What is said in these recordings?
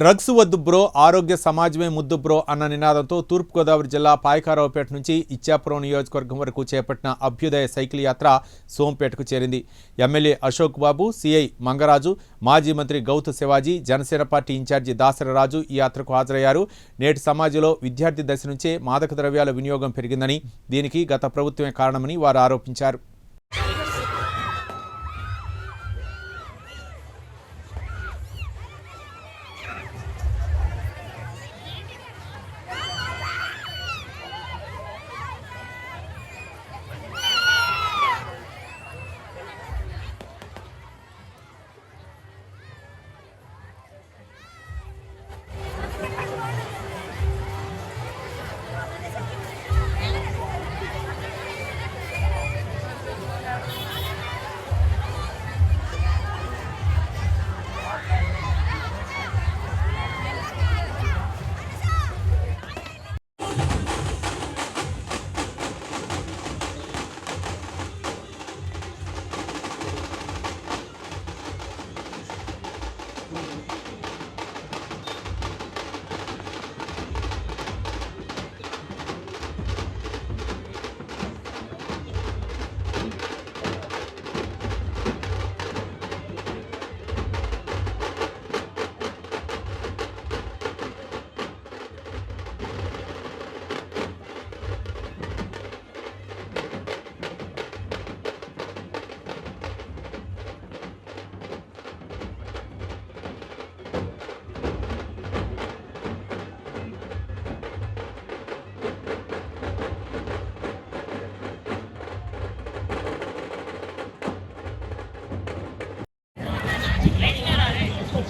Drugs వద్దు bro ఆరోగ్య సమాజమే ముద్దు బ్రో అన్న నినాదంతో తూర్పుగోదావరి జిల్లా పాయకారావుపేట నుంచి ఇచ్చాపురం నియోజకవర్గం వరకు చేపట్టిన అభ్యుదయ సైకిల్ యాత్ర సోంపేటకు చేరింది. ఎమ్మెల్యే అశోక్ బాబు సిఐ మంగరాజు మాజీ మంత్రి Gouthu Sivaji Janasena party in charge Dasararaju ఈ యాత్రకు హాజరయ్యారు. నేటి సమాజంలో విద్యార్థి దశ నుంచే మాదక ద్రవ్యాల వినియోగం పెరిగిందని దీనికి గత ప్రభుత్వమే కారణమని వారు ఆరోపించారు.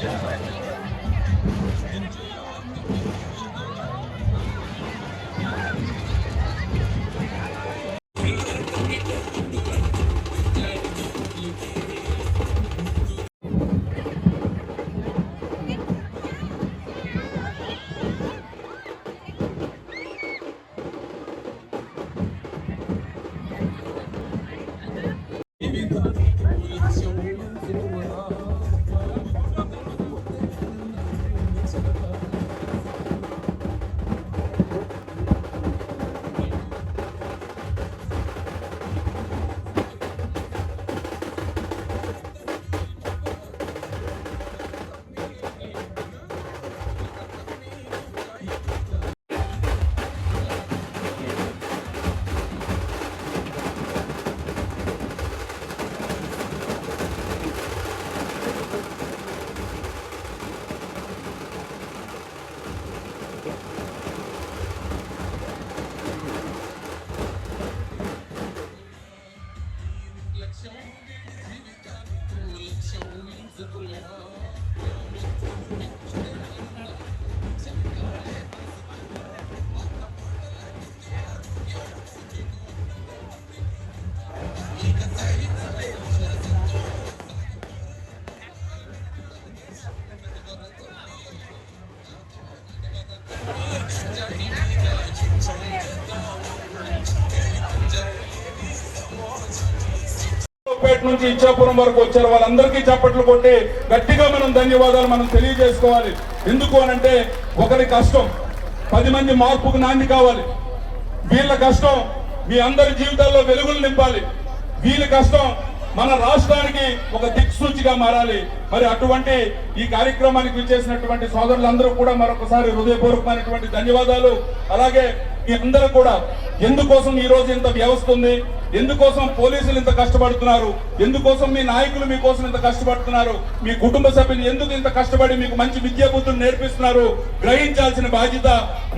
Yeah. పేట నుంచి ఇచ్చాపురం వరకు వచ్చారు. వాళ్ళందరికీ చప్పట్లు కొట్టి గట్టిగా మనం ధన్యవాదాలు మనం తెలియజేసుకోవాలి. ఎందుకు అనంటే ఒకరి కష్టం పది మంది మార్పుకు నాంది కావాలి. వీళ్ళ కష్టం మీ అందరి జీవితాల్లో వెలుగులు నింపాలి. వీళ్ళ కష్టం మన రాష్ట్రానికి ఒక దిక్సూచిగా మారాలి. మరి అటువంటి ఈ కార్యక్రమానికి విచ్చేసినటువంటి సోదరులందరూ కూడా మరొకసారి హృదయపూర్వకమైనటువంటి ధన్యవాదాలు. అలాగే మీ అందరూ కూడా ఎందుకోసం ఈ రోజు ఇంత వ్యవస్థ ఉంది? ఎందుకోసం పోలీసులు ఇంత కష్టపడుతున్నారు? ఎందుకోసం మీ నాయకులు మీకోసం ఇంత కష్టపడుతున్నారు? మీ కుటుంబ సభ్యులు ఎందుకు ఇంత కష్టపడి మీకు మంచి విద్యా బుద్ధులు నేర్పిస్తున్నారు? గ్రహించాల్సిన బాధ్యత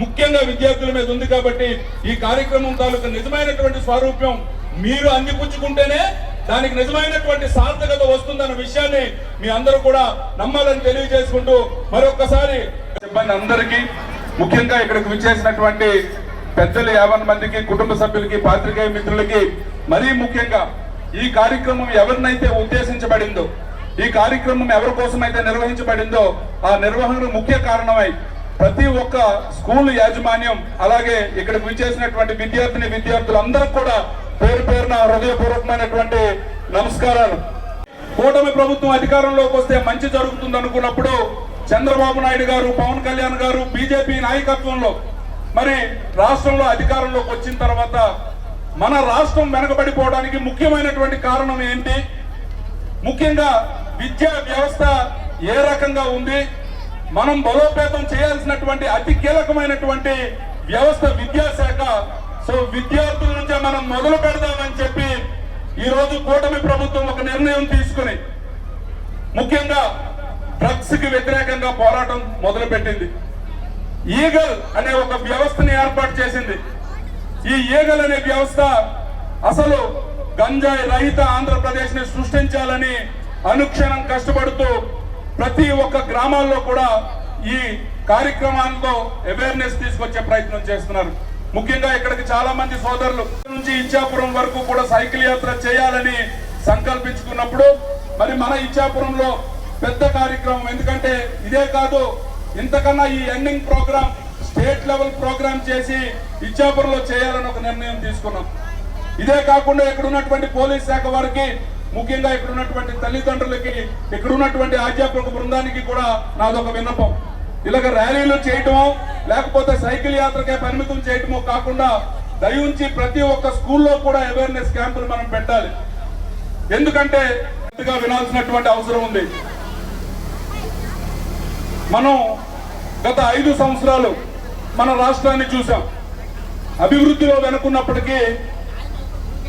ముఖ్యంగా విద్యార్థుల మీద ఉంది కాబట్టి ఈ కార్యక్రమం తాలూకు నిజమైనటువంటి స్వరూప్యం మీరు అందిపుచ్చుకుంటేనే దానికి నిజమైనటువంటి సార్థకత వస్తుందన్న విషయాన్ని మీ అందరూ కూడా నమ్మాలని తెలియజేసుకుంటూ మరొకసారి సిబ్బంది అందరికీ ముఖ్యంగా ఇక్కడికి విచ్చేసినటువంటి పెద్దలు యాభై మందికి కుటుంబ సభ్యులకి పాత్రికేయ మిత్రులకి మరీ ముఖ్యంగా ఈ కార్యక్రమం ఎవరినైతే ఉద్దేశించబడిందో ఈ కార్యక్రమం ఎవరి కోసం అయితే నిర్వహించబడిందో ఆ నిర్వహణ ముఖ్య కారణమై ప్రతి ఒక్క స్కూల్ యాజమాన్యం అలాగే ఇక్కడ విచ్చేసినటువంటి విద్యార్థిని విద్యార్థులందరూ కూడా పేరు పేరున హృదయపూర్వకమైనటువంటి నమస్కారాలు. కూటమి ప్రభుత్వం అధికారంలోకి వస్తే మంచి జరుగుతుంది అనుకున్నప్పుడు చంద్రబాబు నాయుడు గారు పవన్ కళ్యాణ్ గారు బీజేపీ నాయకత్వంలో మరి రాష్ట్రంలో అధికారంలోకి వచ్చిన తర్వాత మన రాష్ట్రం వెనకబడిపోవడానికి ముఖ్యమైనటువంటి కారణం ఏంటి? ముఖ్యంగా విద్యా వ్యవస్థ ఏ రకంగా ఉంది? మనం బలోపేతం చేయాల్సినటువంటి అతి కీలకమైనటువంటి వ్యవస్థ విద్యాశాఖ. సో విద్యార్థుల నుంచే మనం మొదలు పెడదామని చెప్పి ఈరోజు కూటమి ప్రభుత్వం ఒక నిర్ణయం తీసుకుని ముఖ్యంగా డ్రగ్స్కి వ్యతిరేకంగా పోరాటం మొదలుపెట్టింది. ఈగల్ అనే ఒక వ్యవస్థని ఏర్పాటు చేసింది. ఈ ఈగల్ అనే వ్యవస్థ అసలు గంజాయి రహిత ఆంధ్రప్రదేశ్ని సృష్టించాలని అనుక్షణం కష్టపడుతూ ప్రతి ఒక్క గ్రామాల్లో కూడా ఈ కార్యక్రమాలతో అవేర్నెస్ తీసుకొచ్చే ప్రయత్నం చేస్తున్నారు. ముఖ్యంగా ఇక్కడికి చాలా మంది సోదరులు నుంచి ఇచ్చాపురం వరకు కూడా సైకిల్ యాత్ర చేయాలని సంకల్పించుకున్నప్పుడు మరి మన ఇచ్చాపురంలో పెద్ద కార్యక్రమం ఎందుకంటే ఇదే కాదు ఇంతకన్నా ఈ ending program state level program చేసి ఇచ్చాపురంలో చేయాలని ఒక నిర్ణయం తీసుకున్నాం. ఇదే కాకుండా ఇక్కడ ఉన్నటువంటి పోలీస్ శాఖ వారికి ముఖ్యంగా ఇక్కడ ఉన్నటువంటి తల్లిదండ్రులకి ఇక్కడ ఉన్నటువంటి అధ్యాపక బృందానికి కూడా నాదొక విన్నపం. ఇలాగ ర్యాలీలు చేయటమో లేకపోతే సైకిల్ యాత్రకే పరిమితం చేయటమో కాకుండా దయించి ప్రతి ఒక్క స్కూల్లో కూడా అవేర్నెస్ క్యాంపులు మనం పెట్టాలి. ఎందుకంటే వినాల్సినటువంటి అవసరం ఉంది. మనం గత ఐదు సంవత్సరాలు మన రాష్ట్రాన్ని చూసాం అభివృద్ధిలో వెనుకున్నప్పటికీ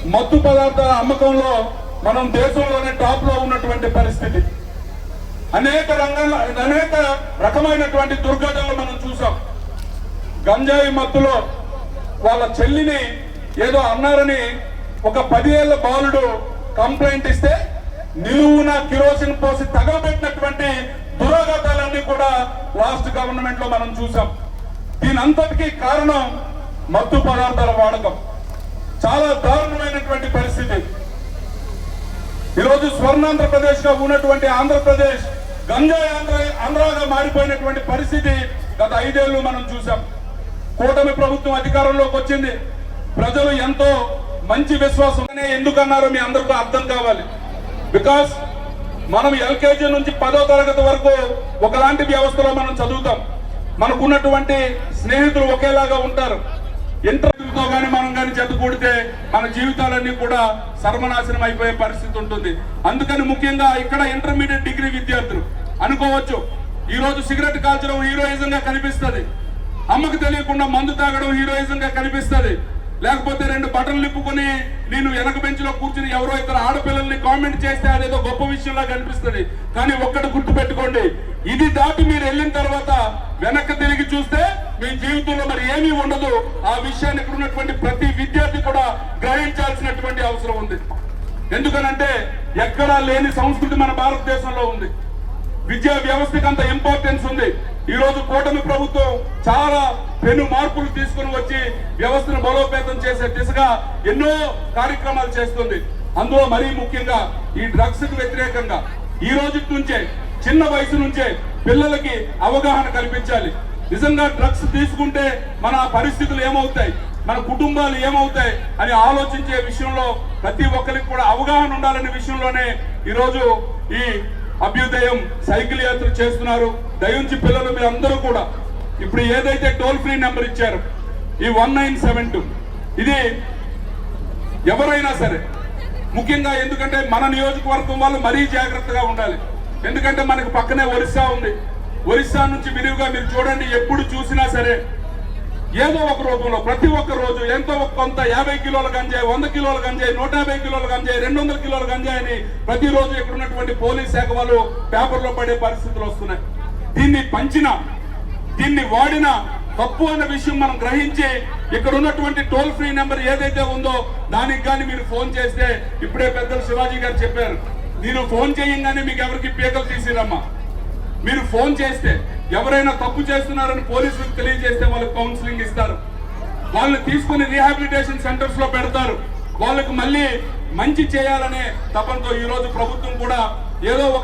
మత్తు పదార్థాల అమ్మకంలో మనం దేశంలోనే టాప్లో ఉన్నటువంటి పరిస్థితి. అనేక రంగాల అనేక రకమైనటువంటి దుర్ఘటనలు మనం చూసాం గంజాయి మత్తులో వాళ్ళ చెల్లిని ఏదో అన్నారని ఒక పదిహేళ్ళ బాలుడు కంప్లైంట్ ఇస్తే నిలువున కిరోసిన్ పోసి తగలబెట్టినటువంటి కూడా లాస్ట్ గవర్నమెంట్లో మనం చూసాం. దీని అంతటికీ కారణం మత్తు పదార్థాల వాడకం. చాలా దారుణమైనటువంటి పరిస్థితి. ఈరోజు స్వర్ణాంధ్రప్రదేశ్గా ఉన్నటువంటి ఆంధ్రప్రదేశ్ గంజాయి ఆంధ్ర ఆంధ్రాగా మారిపోయినటువంటి పరిస్థితి గత ఐదేళ్ళు మనం చూసాం. కూటమి ప్రభుత్వం అధికారంలోకి వచ్చింది. ప్రజలు ఎంతో మంచి విశ్వాసం. ఎందుకన్నారో మీ అందరికీ అర్థం కావాలి. బికాస్ మనం ఎల్కేజీ నుంచి పదో తరగతి వరకు ఒకలాంటి వ్యవస్థలో మనం చదువుతాం. మనకున్నటువంటి స్నేహితులు ఒకేలాగా ఉంటారు. ఇంటర్వ్యూతో కానీ మనం కానీ చెత్త కూడితే మన జీవితాలన్నీ కూడా సర్వనాశనం అయిపోయే పరిస్థితి ఉంటుంది. అందుకని ముఖ్యంగా ఇక్కడ ఇంటర్మీడియట్ డిగ్రీ విద్యార్థులు అనుకోవచ్చు. ఈ రోజు సిగరెట్ కాల్చడం హీరోయిజంగా కనిపిస్తుంది. అమ్మకు తెలియకుండా మందు తాగడం హీరోయిజంగా కనిపిస్తుంది. లేకపోతే రెండు బటన్లు నిప్పుకొని నేను వెనక బెంచ్లో కూర్చుని ఎవరో ఇద్దరు ఆడపిల్లల్ని కామెంట్ చేస్తే అదేదో గొప్ప విషయంలా కనిపిస్తుంది. కానీ ఒక్కటి గుర్తు పెట్టుకోండి ఇది దాటి మీరు వెళ్ళిన తర్వాత వెనక్కి తిరిగి చూస్తే మీ జీవితంలో మరి ఏమీ ఉండదు. ఆ విషయాన్ని ఇక్కడ ఉన్నటువంటి ప్రతి విద్యార్థి కూడా గ్రహించాల్సినటువంటి అవసరం ఉంది. ఎందుకనంటే ఎక్కడా లేని సంస్కృతి మన భారతదేశంలో ఉంది. విద్యా వ్యవస్థకి అంత ఇంపార్టెన్స్ ఉంది. ఈ రోజు కూటమి ప్రభుత్వం చాలా పెను మార్పులు తీసుకుని వచ్చి వ్యవస్థను బలోపేతం చేసే దిశగా ఎన్నో కార్యక్రమాలు చేస్తుంది. అందులో మరీ ముఖ్యంగా ఈ డ్రగ్స్కు వ్యతిరేకంగా ఈ రోజు నుంచే చిన్న వయసు నుంచే పిల్లలకి అవగాహన కల్పించాలి. నిజంగా డ్రగ్స్ తీసుకుంటే మన పరిస్థితులు ఏమవుతాయి? మన కుటుంబాలు ఏమవుతాయి? అని ఆలోచించే విషయంలో ప్రతి ఒక్కరికి కూడా అవగాహన ఉండాలనే విషయంలోనే ఈరోజు ఈ అభ్యుదయం సైకిల్ యాత్ర చేస్తున్నారు. దయించి పిల్లలు మీరు అందరూ కూడా. ఇప్పుడు ఏదైతే టోల్ ఫ్రీ నెంబర్ ఇచ్చారు ఈ వన్ నైన్ సెవెన్ టూ ఇది ఎవరైనా సరే ముఖ్యంగా ఎందుకంటే మన నియోజకవర్గం వాళ్ళు మరీ జాగ్రత్తగా ఉండాలి. ఎందుకంటే మనకు పక్కనే ఒరిస్సా ఉంది. ఒరిస్సా నుంచి విరివిగా మీరు చూడండి ఎప్పుడు చూసినా సరే ఏదో ఒక రూపంలో ప్రతి ఒక్క రోజు ఎంతో కొంత యాభై కిలోల గంజాయి వంద కిలోల గంజాయి నూట యాభై కిలోల గంజాయి రెండు వందల కిలోల గంజాయిని ప్రతిరోజు ఇక్కడ ఉన్నటువంటి పోలీస్ శాఖ వాళ్ళు పేపర్లో పడే పరిస్థితులు వస్తున్నాయి. దీన్ని పంచిన దీన్ని వాడిన తప్పు అన్న విషయం మనం గ్రహించి ఇక్కడ ఉన్నటువంటి టోల్ ఫ్రీ నెంబర్ ఏదైతే ఉందో దానికి కానీ మీరు ఫోన్ చేస్తే ఇప్పుడే పెద్దలు శివాజీ గారు చెప్పారు. నేను ఫోన్ చేయంగానే మీకు ఎవరికి పీకలు తీసిరమ్మా. మీరు ఫోన్ చేస్తే ఎవరైనా తప్పు చేస్తున్నారని పోలీసులకు తెలియజేస్తే వాళ్ళకి కౌన్సిలింగ్ ఇస్తారు. వాళ్ళని తీసుకుని రీహాబిలిటేషన్ సెంటర్స్లో పెడతారు. వాళ్ళకు మళ్ళీ మంచి చేయాలనే తపంతో ఈ రోజు ప్రభుత్వం కూడా ఏదో ఒక